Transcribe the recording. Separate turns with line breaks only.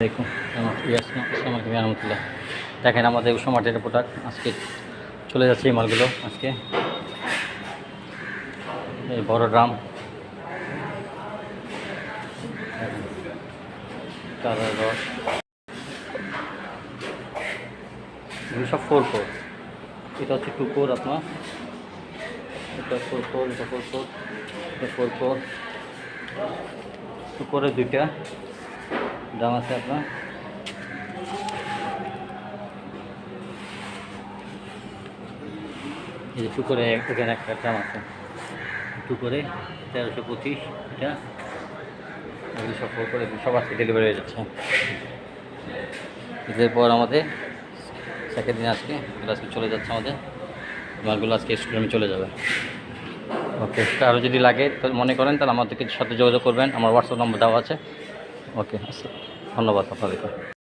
দেখুন আমাদের উষা মার্কেটের প্রোডাক্ট আজকে চলে যাচ্ছে এই মালগুলো আজকে। এই বড় ড্রাম। কালার সব ফোর ফোর এটা হচ্ছে টু ফোর আপনার। এটা ফোর ফোর এটা ফোর ফোর এটা ফোর ফোর টু ফোরের দুইটা। দাম আছে আপনার? এই যে টুকরে, এখানে একটা দাম আছে। টুকরে তেরোশো পঁচিশ, এটা সব করে সব আজকে ডেলিভারি হয়ে যাচ্ছে। এরপর আমাদের সেকেন্ড দিন আজকে আজকে চলে যাচ্ছে আমাদের। মালগুলো আজকে স্টুডেন্টে চলে যাবে। ওকে আরও যদি লাগে মনে করেন, তাহলে আমাদেরকে সাথে যোগাযোগ করবেন। আমার হোয়াটসঅ্যাপ নম্বর দেওয়া আছে। ওকে ধন্যবাদ আপনাদেরকে।